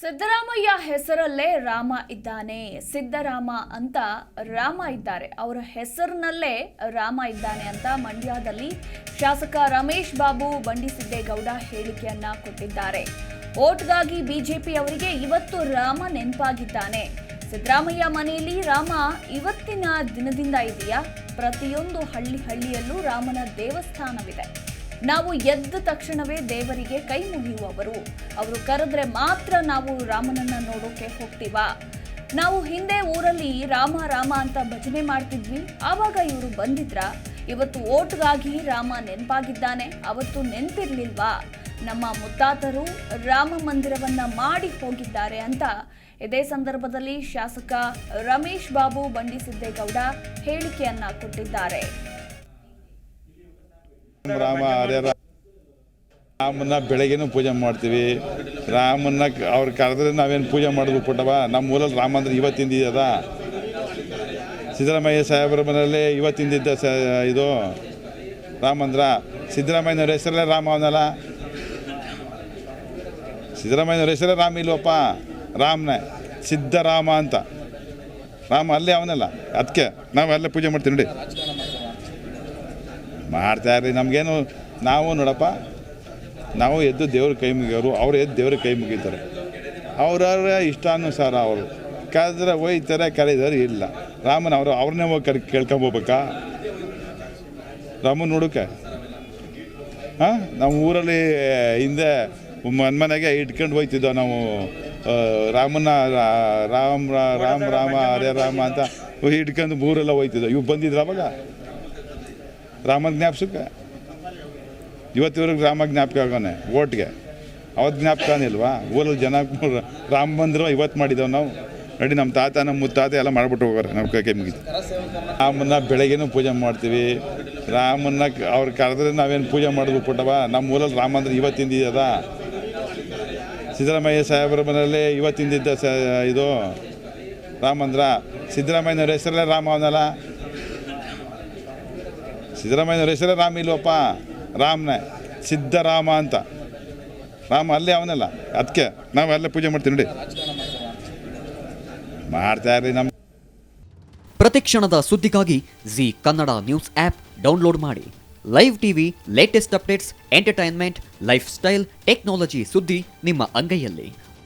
ಸಿದ್ದರಾಮಯ್ಯ ಹೆಸರಲ್ಲೇ ರಾಮ ಇದ್ದಾನೆ. ಸಿದ್ದರಾಮ ಅಂತ ರಾಮ ಇದ್ದಾರೆ. ಅವರ ಹೆಸರಿನಲ್ಲೇ ರಾಮ ಇದ್ದಾನೆ ಅಂತ ಮಂಡ್ಯದಲ್ಲಿ ಶಾಸಕ ರಮೇಶ್ ಬಾಬು ಬಂಡಿಸಿದ್ದೇಗೌಡ ಹೇಳಿಕೆಯನ್ನ ಕೊಟ್ಟಿದ್ದಾರೆ. ಓಟ್ಗಾಗಿ ಬಿಜೆಪಿ ಅವರಿಗೆ ಇವತ್ತು ರಾಮ ನೆನಪಾಗಿದ್ದಾನೆ. ಸಿದ್ದರಾಮಯ್ಯ ಮನೆಯಲ್ಲಿ ರಾಮ ಇವತ್ತಿನ ದಿನದಿಂದ ಇದೆಯಾ? ಪ್ರತಿಯೊಂದು ಹಳ್ಳಿ ಹಳ್ಳಿಯಲ್ಲೂ ರಾಮನ ದೇವಸ್ಥಾನವಿದೆ. ನಾವು ಎದ್ದ ತಕ್ಷಣವೇ ದೇವರಿಗೆ ಕೈ ಮುಗಿಯುವವರು. ಅವರು ಕರೆದ್ರೆ ಮಾತ್ರ ನಾವು ರಾಮನನ್ನ ನೋಡೋಕೆ ಹೋಗ್ತೀವಾ? ನಾವು ಹಿಂದೆ ಊರಲ್ಲಿ ರಾಮ ರಾಮ ಅಂತ ಭಜನೆ ಮಾಡ್ತಿದ್ವಿ. ಆವಾಗ ಇವರು ಬಂದಿದ್ರ? ಇವತ್ತು ಓಟ್ಗಾಗಿ ರಾಮ ನೆನಪಾಗಿದ್ದಾನೆ. ಅವತ್ತು ನೆನ್ಪಿರ್ಲಿಲ್ವಾ? ನಮ್ಮ ಮುತ್ತಾತರು ರಾಮ ಮಂದಿರವನ್ನ ಮಾಡಿ ಹೋಗಿದ್ದಾರೆ ಅಂತ ಇದೇ ಸಂದರ್ಭದಲ್ಲಿ ಶಾಸಕ ರಮೇಶ್ ಬಾಬು ಬಂಡಿಸಿದ್ದೇಗೌಡ ಹೇಳಿಕೆಯನ್ನ ಕೊಟ್ಟಿದ್ದಾರೆ. ರಾಮ ರಾಮ ರಾಮನ್ನ ಬೆಳಗ್ಗೆನೂ ಪೂಜೆ ಮಾಡ್ತೀವಿ. ರಾಮನ್ನ ಅವ್ರು ಕರೆದ್ರೆ ನಾವೇನು ಪೂಜೆ ಮಾಡೋದು ಪುಟ್ಟವ ನಮ್ಮ ಊರಲ್ಲಿ ರಾಮ ಅಂದ್ರೆ ಇವತ್ತಿಂದ ಇದದ ಸಿದ್ದರಾಮಯ್ಯ ಸಾಹೇಬರ ಮನೆಯಲ್ಲಿ ಇವತ್ತಿಂದಿದ್ದ ಸ ಇದು ರಾಮಂದ್ರ ಸಿದ್ದರಾಮಯ್ಯನವ್ರ ಹೆಸರಲ್ಲೇ ರಾಮ ಅವನಲ್ಲ. ಸಿದ್ದರಾಮಯ್ಯನವ್ರ ಹೆಸರೇ ರಾಮ ಇಲ್ವಪ್ಪ? ರಾಮನೇ. ಸಿದ್ದರಾಮ ಅಂತ. ರಾಮ ಅಲ್ಲೇ ಅವನಲ್ಲ. ಅದಕ್ಕೆ ನಾವು ಅಲ್ಲೇ ಪೂಜೆ ಮಾಡ್ತೀವಿ ನೋಡಿ. ಮಾಡ್ತಾ ಇರಲಿ ನಮಗೇನು ನಾವು ನೋಡಪ್ಪ, ನಾವು ಎದ್ದು ದೇವ್ರ ಕೈ ಮುಗಿಯೋರು, ಅವ್ರು ಎದ್ದು ದೇವ್ರ ಕೈ ಮುಗಿತಾರೆ. ಅವ್ರವ್ರ ಇಷ್ಟಾನುಸಾರ ಅವರು. ಕರೆದ್ರೆ ಒಯ್ತಾರೆ ಕರೆದವ್ರು ಇಲ್ಲ. ರಾಮನ ಅವರು ಅವ್ರನ್ನೇ ಹೋಗಿ ಕರ್ ಕೇಳ್ಕೊಂಬೋಬೇಕಾ ರಾಮನ ಹುಡುಕ ಹಾಂ? ನಮ್ಮ ಊರಲ್ಲಿ ಹಿಂದೆ ಮನೆಗೆ ಇಟ್ಕೊಂಡು ಹೋಗ್ತಿದ್ದೋ ನಾವು ರಾಮನ ರಾಮ ರಾಮ ರಾಮ್, ರಾಮ, ಹರೇ ರಾಮ ಅಂತ ಇಟ್ಕೊಂಡು ಊರೆಲ್ಲ ಹೋಯ್ತಿದ್ದೋ. ಇವು ಬಂದಿದ್ರು ಅವಾಗ? ರಾಮನ ಜ್ಞಾಪಕಕ್ಕೆ ಇವತ್ತಿವರೆಗೂ ರಾಮ ಜ್ಞಾಪಕ ಆಗೋನೆ, ಓಟ್ಗೆ. ಅವತ್ತು ಜ್ಞಾಪಕ ಇಲ್ವಾ? ಊರಲ್ಲಿ ಜನ ರಾಮ ಮಂದಿರ ಇವತ್ತು ಮಾಡಿದ್ದೇವೆ ನಾವು. ನೋಡಿ ನಮ್ಮ ತಾತ ನಮ್ಮ ಮುತ್ತಾತ ಎಲ್ಲ ಮಾಡ್ಬಿಟ್ಟು ಹೋಗೋರು ನಮ್ಮ ಕೈ ಮುಗಿದು. ರಾಮನ್ನ ಬೆಳಗ್ಗೆನೂ ಪೂಜೆ ಮಾಡ್ತೀವಿ. ರಾಮನ್ನ ಅವ್ರು ಕರೆದ್ರೆ ನಾವೇನು ಪೂಜೆ ಮಾಡೋದು ಪುಟ್ಟವ ನಮ್ಮ ಊರಲ್ಲಿ ರಾಮ ಅಂದ್ರೆ ಇವತ್ತಿಂದ ಇದದ. ಸಿದ್ದರಾಮಯ್ಯ ಸಾಹೇಬರ ಮನೆಯಲ್ಲಿ ಇವತ್ತಿಂದಿದ್ದ ಸ, ಇದು. ರಾಮಂದ್ರ. ಸಿದ್ದರಾಮಯ್ಯನವ್ರ ಹೆಸರಲ್ಲೇ ರಾಮ ಅವನಲ್ಲ? ಸಿದ್ದರಾಮಯ್ಯನವ್ರ ಹೆಸರೇ ರಾಮ ಇಲ್ವಪ್ಪ? ರಾಮನೇ. ಸಿದ್ದರಾಮ ಅಂತ. ರಾಮ ಅಲ್ಲೇ ಅವನಲ್ಲ. ಅದಕ್ಕೆ ನಾವು ಅಲ್ಲೇ ಪೂಜೆ ಮಾಡ್ತೀವಿ ನೋಡಿ. ಮಾಡ್ತಾ ಇರ್ರಿ ನಮ್ಮ ಪ್ರತಿಕ್ಷಣದ ಸುದ್ದಿಗಾಗಿ Zee Kannada news app download ಮಾಡಿ. Live TV latest updates entertainment life style technology ಸುದ್ದಿ ನಿಮ್ಮ ಅಂಗೈಯಲ್ಲಿ.